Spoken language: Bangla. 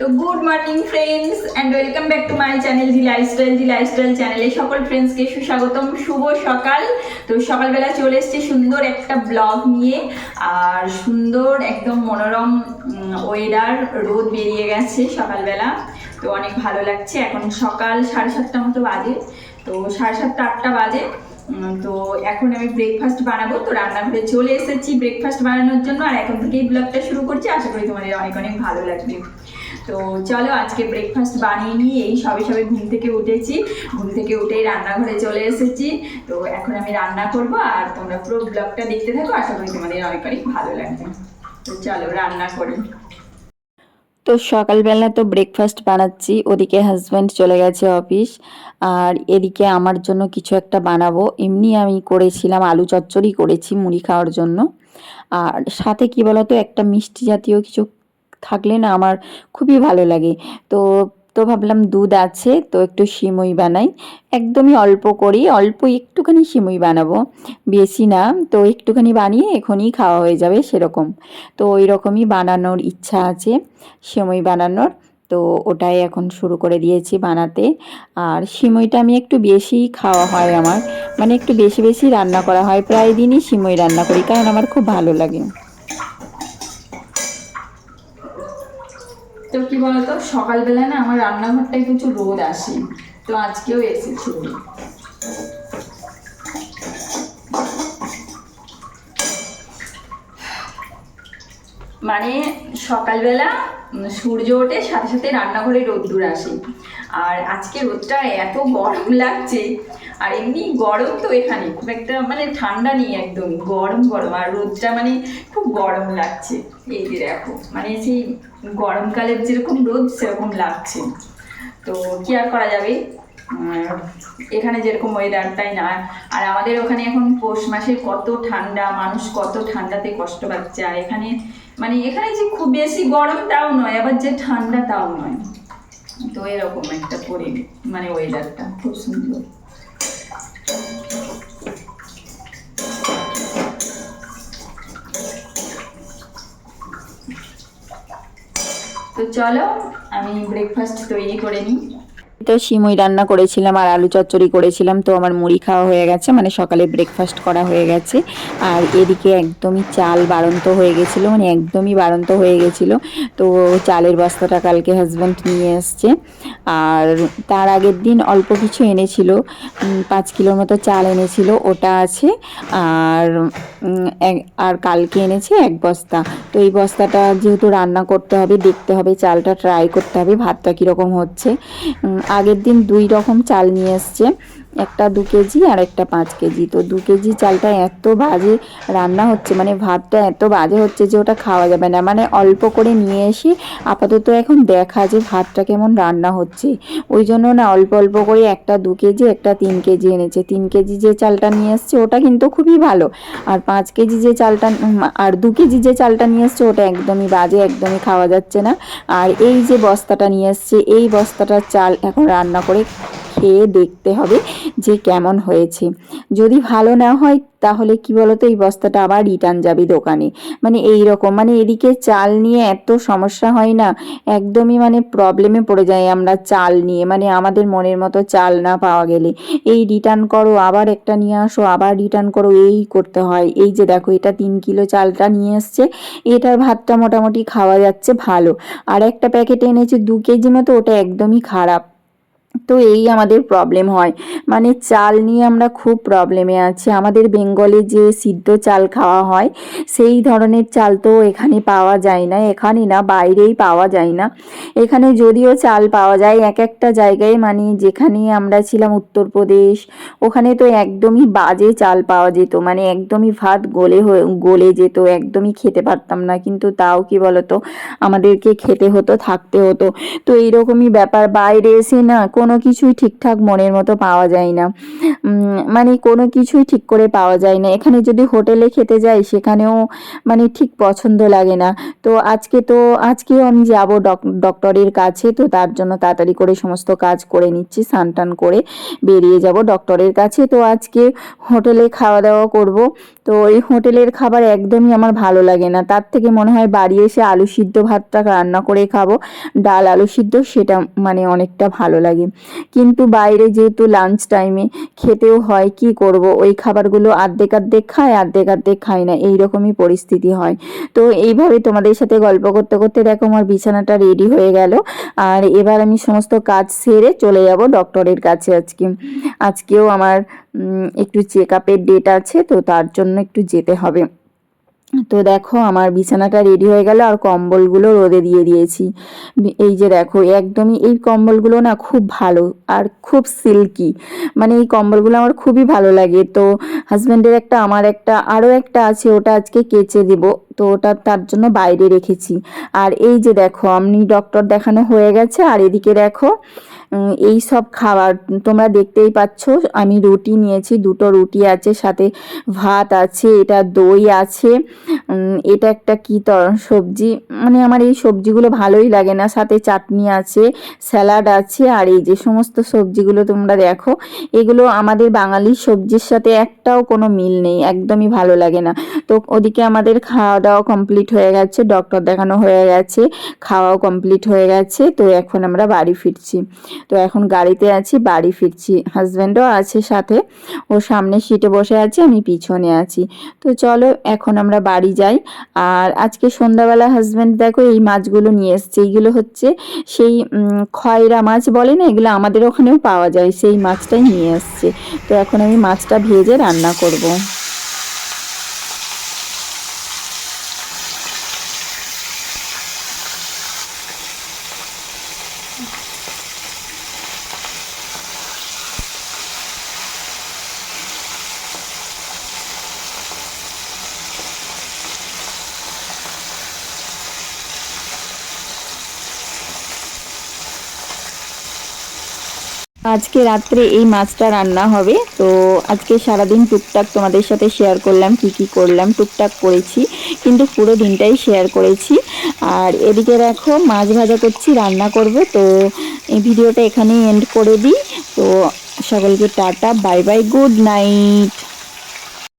তো good morning friends and welcome back to my channel G lifestyle G lifestyle চ্যানেলে সকল ফ্রেন্ডসকে সুস্বাগতম, শুভ সকাল। তো সকালবেলা চলে এসেছি সুন্দর একটা ব্লগ নিয়ে, আর সুন্দর একদম মনোরম ওয়েদার রোদ বেরিয়ে গেছে সকালবেলা। তো অনেক ভালো লাগছে, এখন সকাল সাড়ে সাতটা মতো বাজে। তো সাড়ে সাতটা, আটটা বাজে। তো এখন আমি ব্রেকফাস্ট বানাবো। তো রান্নাঘরে চলে এসেছি ব্রেকফাস্ট বানানোর জন্য, আর এখন থেকেই ব্লগটা শুরু করছি। আশা করি তোমাদের অনেক অনেক ভালো লাগবে। তো চলো আজকে ব্রেকফাস্ট বানিয়ে নিয়ে এই সবে সবে ঘুম থেকে উঠেছি। ঘুম থেকে উঠেই রান্নাঘরে চলে এসেছি। তো এখন আমি রান্না করব আর তোমরা পুরো ব্লগটা দেখতে থাকো। আশা করি তোমাদের অনেক অনেক ভালো লাগবে। তো চলো রান্না করি। তো সকালবেলা তো ব্রেকফাস্ট বানাচ্ছি। ওদিকে হাজব্যান্ড চলে গেছে অফিস আর এদিকে আমার জন্য কিছু একটা বানাবো। এমনি আমি করেছিলাম আলু চচ্চড়ি করেছি মুড়ি খাওয়ার জন্য। আর সাথে কি বলতো, একটা মিষ্টি জাতীয় কিছু থাকলে না আমার খুবই ভালো লাগে। তো তো ভাবলাম দুধ আছে, তো একটু সিমুই বানাই। একদমই অল্প করি অল্প একটুখানি সিমুই বানাবো। বেশি না, তো একটুখানি বানিয়ে এখনই খাওয়া হয়ে যাবে সেরকম। তো ওই রকমই বানানোর ইচ্ছা আছে, সেমই বানানোর। তো ওটাই এখন শুরু করে দিয়েছি বানাতে। আর সিমইটা আমি একটু বেশি খাওয়া হয় আমার। মানে একটু বেশি বেশি রান্না করা হয়, প্রায় দিনই সিমই রান্না করি, কারণ আমার খুব ভালো লাগে। তো কি বলতো, সকালবেলা না আমার রান্নাঘরটায় কিছু রোদ আসে, তো আজকেও এসেছিল মানে সকালবেলা সূর্য ওঠে, সাথে সাথে রান্নাঘরে রোদ্দুর আসে। আর আজকে রোদটা এত গরম লাগছে, আর এমনি গরম তো এখানে, খুব একটা মানে ঠান্ডা নেই একদম গরম গরম। আর রোদটা মানে খুব গরম লাগছে। এই যে দেখো মানে সেই গরমকালের যেরকম রোদ, সেরকম লাগছে। তো কি আর করা যাবে? এখানে যেরকম ওয়েদার তাই না? আর আমাদের ওখানে এখন পৌষ মাসে কত ঠান্ডা, মানুষ কত ঠান্ডাতে কষ্ট পাচ্ছে। আর এখানে মানে এখানে যে খুব বেশি গরম তাও নয়, আবার যে ঠান্ডা তাও নয়। তো এরকম একটা পরি মানে ওয়েদারটা খুব সুন্দর। তো চলো, আমি ব্রেকফাস্ট তৈরি করে নিই। তো সিমই রান্না করেছিলাম আর আলু চচ্চড়ি করেছিলাম, তো আমার মুড়ি খাওয়া হয়ে গেছে মানে সকালে ব্রেকফাস্ট করা হয়ে গেছে। আর এদিকে একদমই চাল বাড়ন্ত হয়ে গেছিল মানে একদমই বাড়ন্ত হয়ে গেছিল। তো চালের বস্তাটা কালকে হাজব্যান্ড নিয়ে এসছে আর তার আগের দিন অল্প কিছু এনেছিল পাঁচ কিলোর মতো চাল এনেছিল, ওটা আছে। আর আর কালকে এনেছে এক বস্তা। তো এই বস্তাটা যেহেতু রান্না করতে হবে, দেখতে হবে, চালটা ট্রাই করতে হবে, ভাতটা কীরকম হচ্ছে। আগের দিন দুই রকম চাল নিয়ে এসছে। একটা দু কেজি আর একটা পাঁচ কেজি। তো দু কেজি চালটা এত বাজে রান্না হচ্ছে মানে ভাতটা এত বাজে হচ্ছে যে ওটা খাওয়া যাবে না। মানে অল্প করে নিয়ে এসে আপাতত এখন দেখা যে ভাতটা কেমন রান্না হচ্ছে। ওই জন্য না অল্প অল্প করে একটা দু কেজি, একটা তিন কেজি এনেছে। তিন কেজি যে চালটা নিয়ে এসছে ওটা কিন্তু খুবই ভালো। আর পাঁচ কেজি যে চালটা আর দু কেজি যে চালটা নিয়ে এসছে ওটা একদমই বাজে, একদমই খাওয়া যাচ্ছে না। আর এই যে বস্তাটা নিয়ে এসছে, এই বস্তাটার চাল এখন রান্না করে খেয়ে দেখতে হবে যে কেমন হয়েছে। যদি ভালো না হয়, তাহলে কি বলতো, এই বস্তাটা আবার রিটার্ন যাবে দোকানে। মানে এই রকম মানে এদিকে চাল নিয়ে এত সমস্যা হয় না, একদমই মানে প্রবলেমে পড়ে যাই আমরা চাল নিয়ে। মানে আমাদের মনের মতো চাল না পাওয়া গেলে। এই রিটার্ন করো, আবার একটা নিয়ে আসো, আবার রিটার্ন করো, এই করতে হয়। এই যে দেখো, এটা তিন কিলো চালটা নিয়ে এসছে। এটার ভাতটা মোটামুটি খাওয়া যাচ্ছে ভালো। আর একটা প্যাকেট এনেছে দু কেজি মতো, ওটা একদমই খারাপ। তো এই আমাদের প্রবলেম হয়। মানে চাল নিয়ে আমরা খুব প্রবলেমে আছি। আমাদের বেঙ্গলে যে সিদ্ধ চাল খাওয়া হয়, সেই ধরনের চাল তো এখানে পাওয়া যায় না। এখানে না, বাইরেই পাওয়া যায় না। এখানে যদিও চাল পাওয়া যায়, এক একটা জায়গায় মানে যেখানে আমরা ছিলাম উত্তরপ্রদেশ ওখানে তো একদমই বাজে চাল পাওয়া যেত। মানে একদমই ভাত গলে গলে যেত, একদমই খেতে পারতাম না। কিন্তু তাও কি বলতো? আমাদেরকে খেতে হতো, থাকতে হতো। তো এইরকমই ব্যাপার। বাইরে এসে না কিছুই ঠিকঠাক মনের মতো পাওয়া যায় না। মানে কোনো কিছুই ঠিক করে পাওয়া যায় না। এখানে যদি হোটেলে খেতে যাই, সেখানেও মানে ঠিক পছন্দ লাগে না। তো আজকে তো, আজকেও আমি যাব ডক্টরের কাছে। তো তার জন্য তাড়াতাড়ি করে সমস্ত কাজ করে নিচ্ছি স্নান টান করে বেরিয়ে যাব ডক্টরের কাছে। তো আজকে হোটেলে খাওয়া দাওয়া করব। তো এই হোটেলের খাবার একদমই আমার ভালো লাগে না। তার থেকে মনে হয় বাড়ি এসে আলু সিদ্ধ ভাতটা রান্না করে খাব। ডাল আলু সিদ্ধ, সেটা মানে অনেকটা ভালো লাগে। কিন্তু বাইরে যেহেতু লাঞ্চ টাইমে খেতেও হয়, কি করব? ওই খাবারগুলো আর্ধেক আর্ধেক খায়, আর্ধেক আর্ধেক খায় না এই রকমই পরিস্থিতি হয়। তো এইভাবে তোমাদের সাথে গল্প করতে করতে দেখো আমার বিছানাটা রেডি হয়ে গেল। আর এবার আমি সমস্ত কাজ সেরে চলে যাব ডক্টরের কাছে আজকে। আজকেও আমার একটু চেক আপের ডেট আছে, তো তার জন্য একটু যেতে হবে। তো দেখো, আমার বিছানাটা রেডি হয়ে গেল আর কম্বলগুলো রোদে দিয়ে দিয়েছি। এই যে দেখো, একদমই এই কম্বলগুলো না খুব ভালো আর খুব সিল্কি মানে এই কম্বলগুলো আমার খুবই ভালো লাগে। তো হাজব্যান্ডের একটা, আমার একটা, আরও একটা আছে, ওটা আজকে কেচে দেব। তো ওটা তার জন্য বাইরে রেখেছি। আর এই যে দেখো, আমি ডক্টর দেখানো হয়ে গেছে। আর এদিকে দেখো এই সব খাবার তোমরা দেখতেই পাচ্ছ, আমি রুটি নিয়েছি, দুটো রুটি আছে, সাথে ভাত আছে, এটা দই আছে। এটা একটা কি তর, সবজি? মানে আমার এই সবজিগুলো ভালোই লাগে না। সাথে চাটনি আছে, স্যালাড আছে, আর এই যে সমস্ত সবজিগুলো তোমরা দেখো, এগুলো আমাদের বাঙালির সবজির সাথে একটাও কোনো মিল নেই, একদমই ভালো লাগে না। তো ওদিকে আমাদের খাওয়া দাওয়া কমপ্লিট হয়ে গেছে ডক্টর দেখানো হয়ে গেছে, খাওয়াও কমপ্লিট হয়ে গেছে, তো এখন আমরা বাড়ি ফিরছি। তো এখন গাড়িতে আছি, বাড়ি ফিরছি। হাজব্যান্ডও আছে সাথে, ও সামনে সিটে বসে আছে, আমি পিছনে আছি। তো চলো, এখন আমরা বাড়ি যাই। আর আজকে সন্ধ্যাবেলা হাজব্যান্ড দেখো এই মাছগুলো নিয়ে এসছে। এইগুলো হচ্ছে সেই খয়রা মাছ বলে না? এগুলো আমাদের ওখানেও পাওয়া যায়। সেই মাছটাই নিয়ে এসছে। তো এখন আমি মাছটা ভেজে রান্না করব। আজকে রাত্রে এই মাছটা রান্না হবে। তো আজকে সারাদিন টুকটাক তোমাদের সাথে শেয়ার করলাম, কি কি করলাম, টুকটাক করেছি। কিন্তু পুরো দিনটাই শেয়ার করেছি। আর এদিকে দেখো, মাছ ভাজা করছি, রান্না করব। তো এই ভিডিওটা এখানেই এন্ড করে দিই। তো সকলকে tata bye bye good night